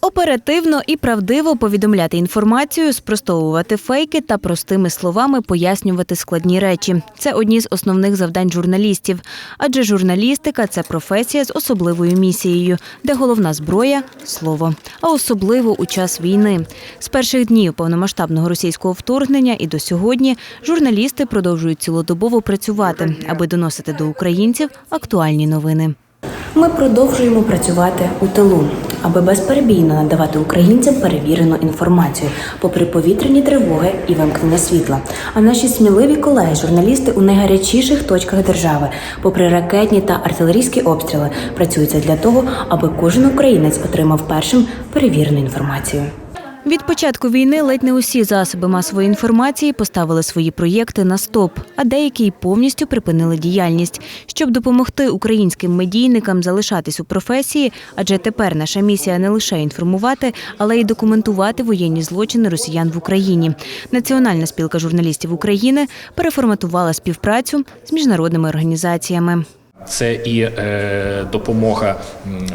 Оперативно і правдиво повідомляти інформацію, спростовувати фейки та простими словами пояснювати складні речі. Це одні з основних завдань журналістів. Адже журналістика це професія з особливою місією, де головна зброя слово. А особливо у час війни. З перших днів повномасштабного російського вторгнення і до сьогодні журналісти продовжують цілодобово працювати, аби доносити до українців актуальні новини. Ми продовжуємо працювати у тилу, аби безперебійно надавати українцям перевірену інформацію, попри повітряні тривоги і вимкнення світла. А наші сміливі колеги, журналісти у найгарячіших точках держави, попри ракетні та артилерійські обстріли, працюються для того, аби кожен українець отримав першим перевірену інформацію. Від початку війни ледь не усі засоби масової інформації поставили свої проєкти на стоп, а деякі й повністю припинили діяльність, щоб допомогти українським медійникам залишатись у професії. Адже тепер наша місія не лише інформувати, але й документувати воєнні злочини росіян в Україні. Національна спілка журналістів України переформатувала співпрацю з міжнародними організаціями. Це і е, допомога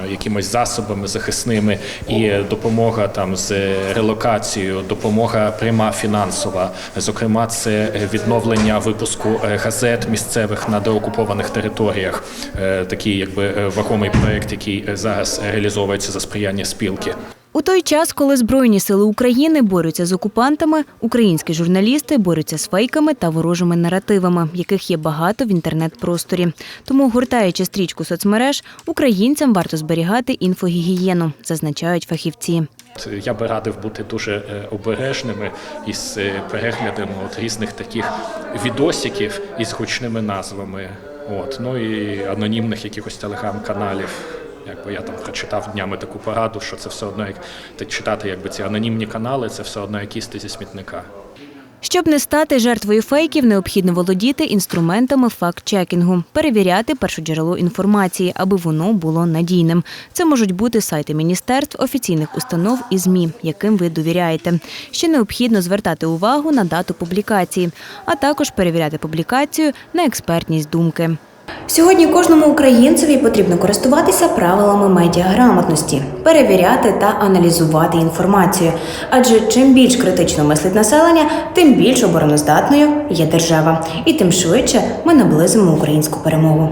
якимось засобами захисними, і допомога там з релокацією, допомога пряма фінансова. Зокрема, це відновлення випуску е, газет місцевих на деокупованих територіях. Е, такий якби е, вагомий проект, який е, зараз реалізовується за сприяння спілки. У той час, коли Збройні сили України борються з окупантами, українські журналісти борються з фейками та ворожими наративами, яких є багато в інтернет-просторі. Тому, гортаючи стрічку соцмереж, українцям варто зберігати інфогігієну, зазначають фахівці. Я би радив бути дуже е, обережними із е, переглядом от різних таких відосиків із гучними назвами. От ну і анонімних якихось телеграм-каналів. Якби я там прочитав днями таку пораду, що це все одно як так читати, якби ці анонімні канали, це все одно як їсти зі смітника. Щоб не стати жертвою фейків, необхідно володіти інструментами факт-чекінгу, перевіряти першоджерело інформації, аби воно було надійним. Це можуть бути сайти міністерств, офіційних установ і ЗМІ, яким ви довіряєте. Ще необхідно звертати увагу на дату публікації, а також перевіряти публікацію на експертність думки. Сьогодні кожному українцеві потрібно користуватися правилами медіаграмотності, перевіряти та аналізувати інформацію. Адже чим більш критично мислить населення, тим більш обороноздатною є держава, і тим швидше ми наблизимо українську перемогу.